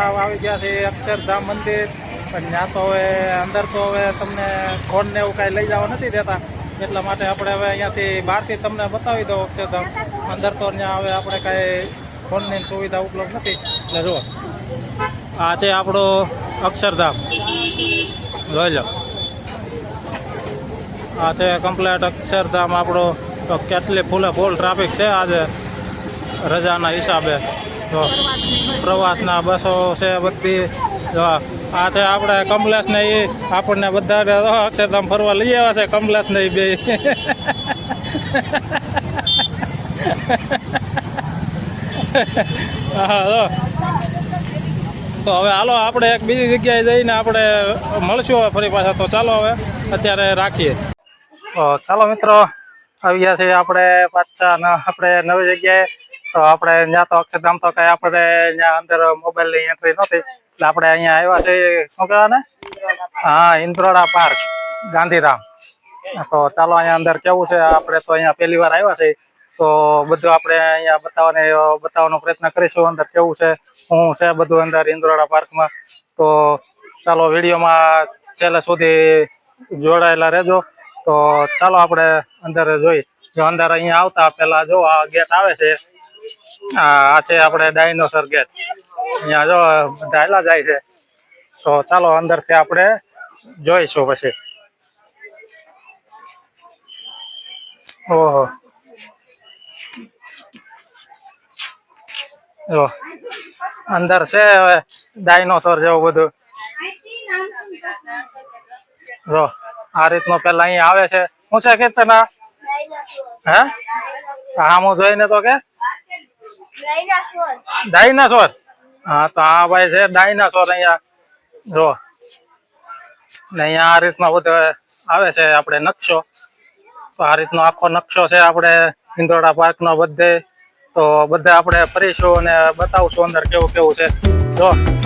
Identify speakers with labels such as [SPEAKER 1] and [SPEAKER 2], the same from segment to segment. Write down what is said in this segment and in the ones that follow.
[SPEAKER 1] આવી ગયા છે, અક્ષરધામ મંદિર. પણ ત્યાં તો હવે અંદર તો હવે તમને ફોન ને એવું કાંઈ લઈ જવા નથી દેતા. એટલા માટે આપણે હવે અહીંયાથી બહારથી તમને બતાવી દો અક્ષરધામ. અંદર તો ત્યાં હવે આપણે કાંઈ ફોનની સુવિધા ઉપલબ્ધ નથી. એટલે જુઓ. આ છે આપણો અક્ષરધામ. જોઈ લો. આ છે કમ્પ્લેટ અક્ષરધામ આપણો. તો કેટલી ફૂલે ફૂલ ટ્રાફિક છે આજે. રજાના હિસાબે. જો પ્રવાસના બસો છે બધી. જો, આ છે આપણે કમલેશ ને એ આપણને બધા અક્ષરધામ ફરવા લઈ આવ્યા છે કમલેશ ને બે. તો હવે હાલો, આપણે એક બીજી જગ્યાએ જઈને આપણે મળશું હવે ફરી પાછા. તો ચાલો હવે, અત્યારે રાખીએ. ચાલો મિત્રો આવી ગયા છીએ આપણે પાછા આપણે નવી જગ્યાએ. તો આપણે ત્યાં તો અક્ષરધામ તો કઈ આપણે ત્યાં અંદર મોબાઈલની એન્ટ્રી નહોતી. એટલે આપણે અહીંયા આવ્યા છે શું કહેવાય ને હા, ઇન્દ્રોડા પાર્ક, ગાંધીધામ. તો ચાલો અહીંયા અંદર કેવું છે, આપણે તો અહીંયા પહેલી વાર આવ્યા છે તો બધું આપણે અહીંયા બતાવવાને, બતાવવાનો પ્રયત્ન કરીશું અંદર કેવું છે, શું છે બધું અંદર ઇન્દ્રોડા પાર્કમાં. તો ચાલો વિડીયોમાં છેલ્લે સુધી જોડાયેલા રહેજો. તો ચાલો આપણે અંદર જોઈ, જો અંદર અહીંયા આવતા પેલા જો આ ગેટ આવે છે આ છે આપણે ડાયનોસર ગેટ. અહીંયા જો ડાયલા જાય છે. તો ચાલો અંદરથી આપણે જોઈશું પછી. ઓહો. જો, અંદર છે હવે ડાયનોસોર જેવું બધું. જો, આ રીતનું પેલા અહીંયા આવે છે. શું છે કે તના હે, હું જોઈને તો કે ડાયનાસોર હા, તો આ ભાઈ છે ડાયનાસોર અહીંયા. જો. ને અહીંયા આ રીતનો બધો આવે છે આપણે નકશો. તો આ રીતનો આખો નકશો છે આપણે ઇન્દ્રોડા પાર્કનો બધે. તો બધા આપણે ફરીશું અને બતાવશું અંદર કેવું કેવું છે. જો.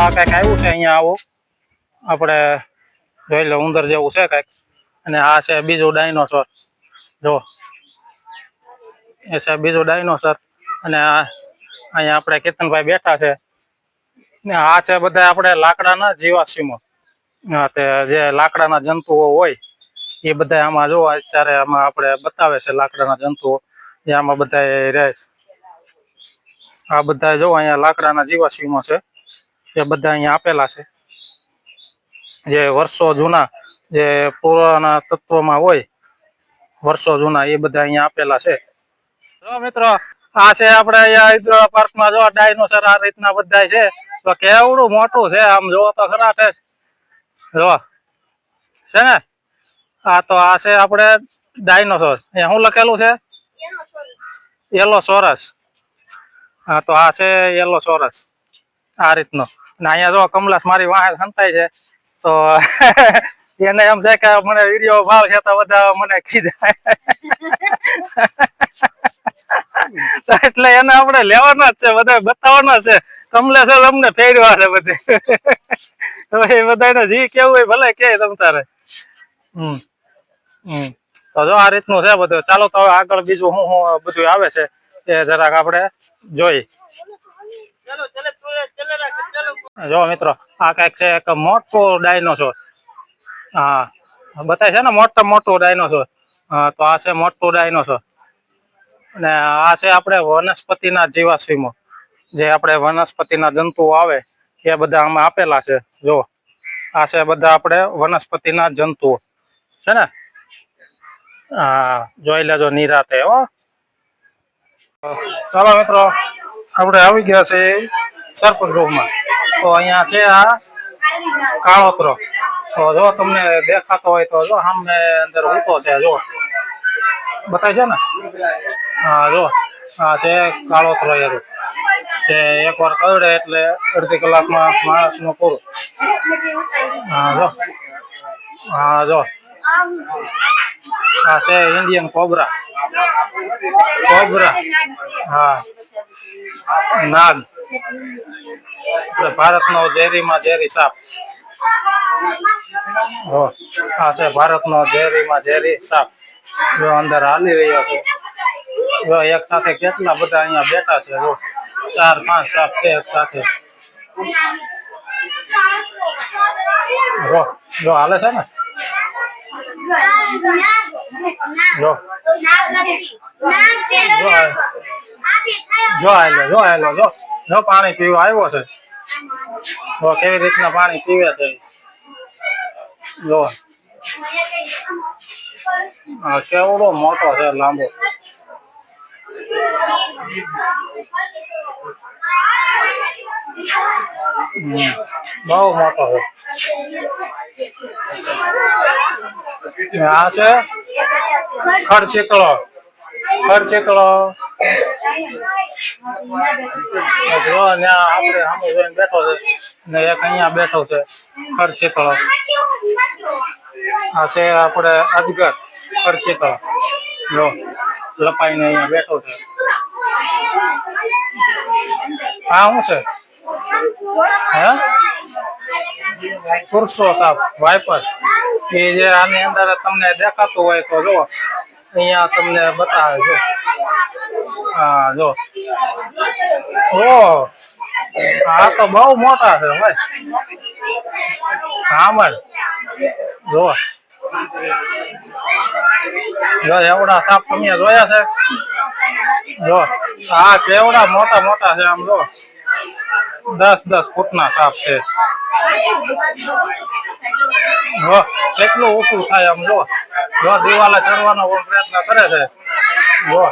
[SPEAKER 1] આ કંઈક આવ્યું છે અહીંયા આવું. આપણે જોઈ લો, ઉંદર જેવું છે કંઈક. અને આ છે બીજું ડાયનોસોર. જો, એ છે બીજું ડાયનોસર. અને આ અહીંયા આપણે કેતનભાઈ બેઠા છે. ને આ છે બધા આપણે લાકડાના જીવાશ્યમો હા તે જે લાકડાના જંતુઓ હોય, એ બધા આમાં જો અત્યારે આમાં આપણે બતાવે છે લાકડાના જંતુઓ. એ આમાં બધા રહે છે. આ બધા જો અહીંયા લાકડાના જીવાશ્યમો છે. એ બધા અહીંયા આપેલા છે. જે વર્ષો જૂના જે પુરાના તત્વમાં હોય વર્ષો જૂના એ બધા અહીંયા આપેલા છે. જો મિત્રો આ છે આપણે અહીંયા હૈદરાબાદ પાર્કમાં જો ડાયનોસર આ રીતના બધા છે તો કેવડું મોટું છે આમ જોવો તો ખરા છે. જો છે ને? આ તો આ છે આપણે ડાયનોસોર. અહીંયા શું લખેલું છે? યલો સોરસ હા તો આ છે યલો સોરસ આ રીતનો. અને અહીંયા જો કમલાસ મારી વાહે સંતાય છે, તો એને એમ છે કે મને વીડિયો ભાવ છે તો બધા મને ખીજાય એટલે એને આપણે લેવાના જ છે, બધા બતાવવાના છે. કમલેશ જ અમને ફેરવા છે બધે. તો એ બધાને જી કેવું હોય ભલે કે તમ તારે. હમ. હમ. તો જો આ રીતનું છે બધું. ચાલો તો આગળ બીજું શું શું બધું આવે છે એ જરાક આપણે જોઈ. જો મિત્રો, આ કંઈક છે, એક મોટો ડાયનોસોર. હા, બતાય છે ને, મોટા, મોટું ડાયનોસોર. તો આ છે મોટું ડાયનોસોર. અને આ છે આપણે વનસ્પતિના જીવાશ્રીમો જે આપણે વનસ્પતિના જંતુઓ આવે, એ બધા આમાં આપેલા છે. જો, આ છે બધા આપણે વનસ્પતિના જંતુઓ. છે ને? હા, જોઈ લેજો નિરાતે, હો. ચાલો મિત્રો આપણે આવી ગયા છે સરપંચ રૂમમાં. તો અહીંયા છે આ કાળોતરો. તો જો તમને દેખાતો હોય તો જો સામે અંદર ઊંટો છે, જો. બતાય છે ને? હા, જો. આ છે કાળોતરો એરું તે એકવાર કરડે એટલે અડધી કલાકમાં માણસનું પૂરું. હા, જો. હા, જો. આ છે ઇન્ડિયન કોબરા. કોબરા. હા. નાગ. ભારતનો ઝેરીમાં ઝેરી સાપ. હો. આ છે ભારતનો ઝેરીમાં ઝેરી સાપ. જો અંદર હાલી રહ્યો છે. જો એક સાથે કેટલા બધા અહીંયા બેઠા છે? જો ચાર, પાંચ સાપ છે એક સાથે. જો જો હાલે છે ને? જો જો હાલે જો હાલે જો જો પાણી પીવા આવ્યો છે જો કેવી રીતના પાણી પીવે છે જો આ કેવડો મોટો છે લાંબો હમ, બહુ મોટો છે ને આ છે ખડચીકળો ખડચીકળો જો આપણે સામે જોઈને બેઠો છે. ને એક અહીંયા બેઠો છે ખડચીકળો આ છે આપણે અજગર ખડચીકળો જો, લપાઈને અહીંયા બેઠો છે. આ શું છે? હે? પુરુષો સાહેબ વાઇપર. એ જે આની અંદર તમને દેખાતું હોય તો જો અહીંયા તમને બતાવે જો હા જો ઓ, આ તો બહુ મોટા છે ભાઈ. હામર જો જો એવડા સાપ તમે જોયા છે? જો આ કેવડા મોટા મોટા છે આમ જો દસ દસ ફૂટના સાપ છે. કેટલું ઓછું થાય આમ જો. જો દિવાલે ચડવાનો પ્રયત્ન કરે છે. જો.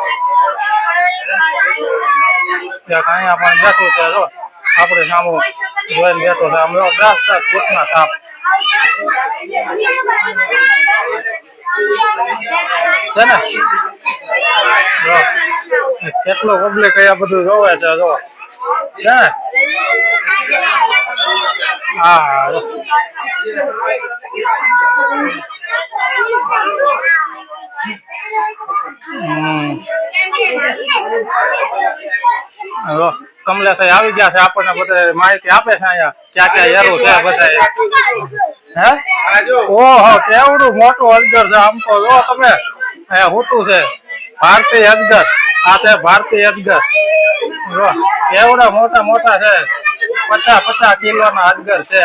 [SPEAKER 1] ત્યાં અહીંયા પણ બેઠું છે, જો. આપણે સામું જોઈને બેઠો છે. આમ જો, દસ દસ ફૂટના સાપ. છે ને? કેટલો પબ્લિક અહીંયા બધું જોવે છે, જો. કમલેશ ભાઈ આવી ગયા છે, આપણને બધા માહિતી આપે છે અહીંયા ક્યાં ક્યાં યારો છે બધા હે? ઓહો, કેવડું મોટું અજગર છે આમ તો. જો તમે. એ હોતું છે. ભારતીય અજગર. આ છે ભારતીય અજગર. જો કેવડા મોટા મોટા છે. પચાસ પચાસ કિલોના અજગર છે.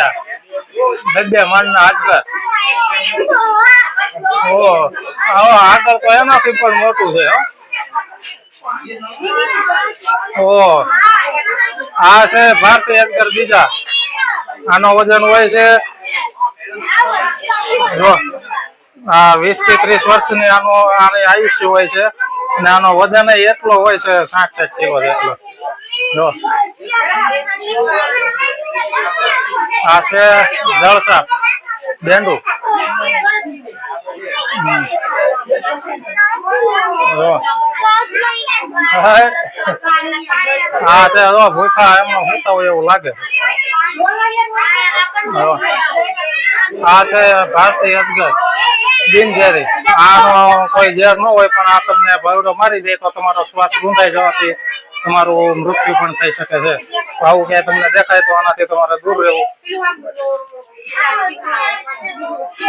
[SPEAKER 1] બે બે મણના અજગર ઓ આગળ તો એનાથી પણ મોટું છે ઓ, આ છે ભારતીય અજગર બીજા. આનો વજન હોય છે, જો, આ વીસથી ત્રીસ વર્ષની આનો, આની આયુષ્ય હોય છે. અને આનો વજન એટલો હોય છે, સાઠ સાઠ કિલો જેટલો. જો આ છે જળસાપ બેંડુ. હા, છે, જો, ભૂખા એમાં હોતા હોય એવું લાગે. આ છે ભારતીય અજગર બિનઝેરી આનો કોઈ ઝેર ન હોય, પણ આ તમને ભરડો મારી દે તો તમારો શ્વાસ ગુંધાઈ જવાથી તમારું મૃત્યુ પણ થઈ શકે છે. તો આવું ક્યાંય તમને દેખાય તો આનાથી તમારે દૂર રહેવું.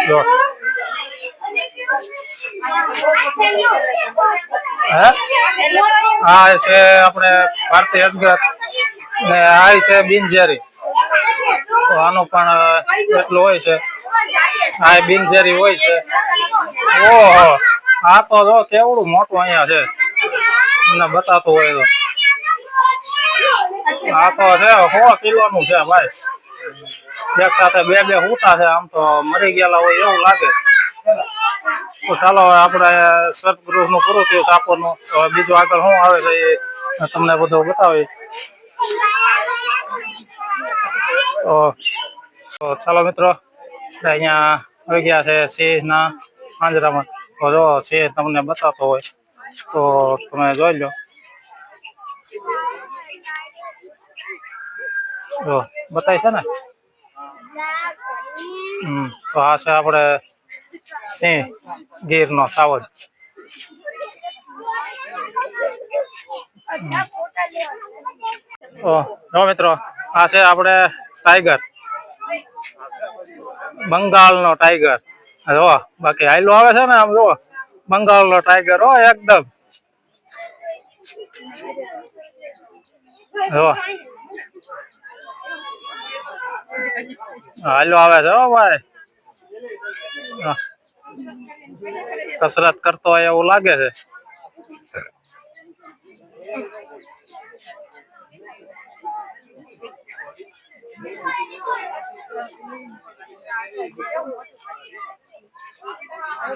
[SPEAKER 1] જો. આ છે આપણે ભારતીય અજગર ને આ છે બિનઝેરી. તો આનું પણ એટલું હોય છે. આ બિનઝેરી હોય છે. ઓહો. આ તો જો કેવડું મોટું અહીંયા છે. તમને બતાતું હોય તો. આ તો છે? સો કિલોનું છે ભાઈ. એક સાથે બે બે હુતા છે, આમ તો મરી ગયેલા હોય એવું લાગે. તો ચાલો આપડે સદગૃહનું પૂરું થયું નું હવે બીજું આગળ શું આવે છે એ તમને બધું બતાવી તો ચાલો મિત્રો અહીંયા આવી ગયા છે સિંહના પાંજરામાં. તો જો સિંહ તમને બતાવતો હોય, તો તમે જોઈ લો. જો બતાય છે ને? હમ, તો આ છે આપણે સિંહ ગીરનો સાવજ. તો જો મિત્રો, આ છે આપણે ટાઈગર. બંગાળનો ટાઈગર. જો, બાકી હાઈલો આવે છે ને આમ જો, બંગાળનો ટાઈગર હો, એકદમ. જો હાલો આવે છે હો ભાઈ. કસરત કરતો હોય એવું લાગે છે.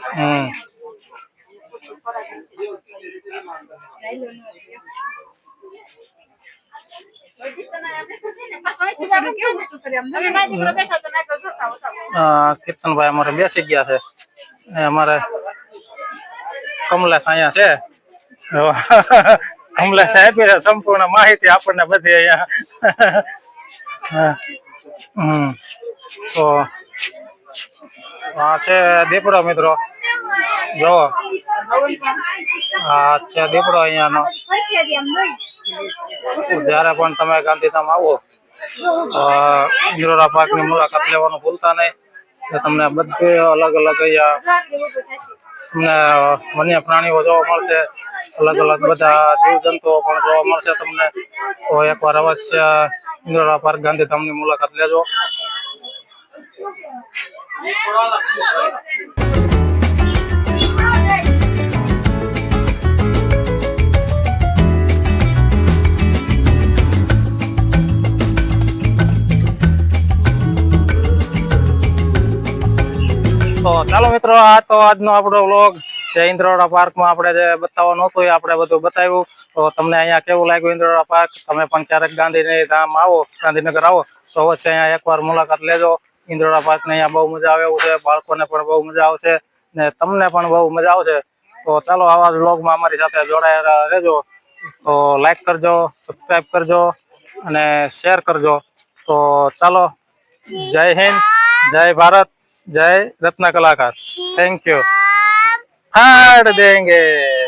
[SPEAKER 1] હમ. કીર્તનભાઈ અમારે બેસી ગયા છે. અમારે કમલેશ અહીંયા છે. કમલા સાહેબ સંપૂર્ણ માહિતી આપણને બધી અહીંયા. હમ. તો આ છે દીપડો મિત્રો. જો. આ છે દીપડો અહીંયાનો. જ્યારે પણ તમે ગાંધીધામ આવો ઇન્દ્રોરા પાર્કની મુલાકાત લેવાનું ભૂલતા નહીં. તમને બધે અલગ અલગ અહીંયા તમને વન્ય પ્રાણીઓ જોવા મળશે. અલગ અલગ બધા જીવજંતુઓ પણ જોવા મળશે તમને. તો એકવાર અવશ્ય ઇન્દ્રોરા પાર્ક ગાંધીધામની મુલાકાત લેજો. તો ચાલો મિત્રો, આ તો આજનો આપણો વ્લોગ જે ઇન્દ્રોડા પાર્કમાં આપણે જે બતાવવાનું હતું એ આપણે બધું બતાવ્યું. તો તમને અહીંયા કેવું લાગ્યું ઇન્દ્રોડા પાર્ક તમે પણ ક્યારેક ગાંધીધામ આવો, ગાંધીનગર આવો, તો અવશ્ય અહીંયા એકવાર મુલાકાત લેજો. ઇન્દ્રોડા પાર્કને અહીંયા બહુ મજા આવે એવું છે, બાળકોને પણ બહુ મજા આવશે, ને તમને પણ બહુ મજા આવશે. તો ચાલો આવા વ્લોગમાં અમારી સાથે જોડાયેલા રહેજો. તો લાઈક કરજો સબસ્ક્રાઈબ કરજો, અને શેર કરજો. તો ચાલો, જય હિન્દ, જય ભારત. જય રત્ન કલાકાર. થેન્ક યુ ફાડ દેંગે.